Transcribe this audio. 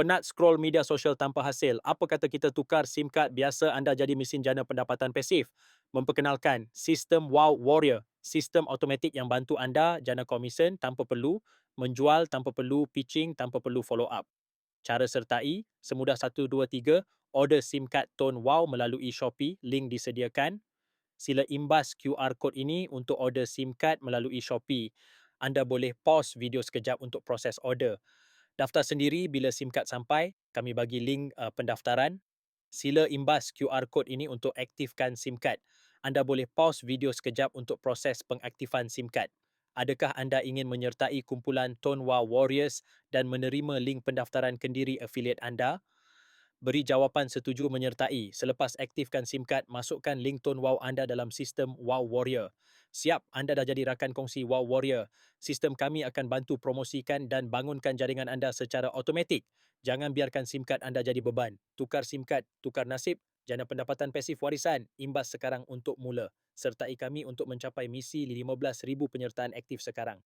Penat scroll media sosial tanpa hasil. Apa kata kita tukar SIM card biasa anda jadi mesin jana pendapatan pasif? Memperkenalkan sistem Wow Warrior, sistem automatik yang bantu anda jana komisen tanpa perlu menjual, tanpa perlu pitching, tanpa perlu follow up. Cara sertai, semudah 1, 2, 3, order SIM card tone Wow melalui Shopee, link disediakan. Sila imbas QR code ini untuk order SIM card melalui Shopee. Anda boleh pause video sekejap untuk proses order. Daftar sendiri bila SIM card sampai, kami bagi link uh, pendaftaran. Sila imbas QR code ini untuk aktifkan SIM card. Anda boleh pause video sekejap untuk proses pengaktifan SIM card. Adakah anda ingin menyertai kumpulan Tonwa Warriors dan menerima link pendaftaran kendiri affiliate anda? Beri jawapan setuju menyertai. Selepas aktifkan SIM card, masukkan link tone WOW anda dalam sistem WOW Warrior. Siap, anda dah jadi rakan kongsi WOW Warrior. Sistem kami akan bantu promosikan dan bangunkan jaringan anda secara automatik. Jangan biarkan SIM card anda jadi beban. Tukar SIM card, tukar nasib. Jana pendapatan pasif warisan, imbas sekarang untuk mula. Sertai kami untuk mencapai misi 15,000 penyertaan aktif sekarang.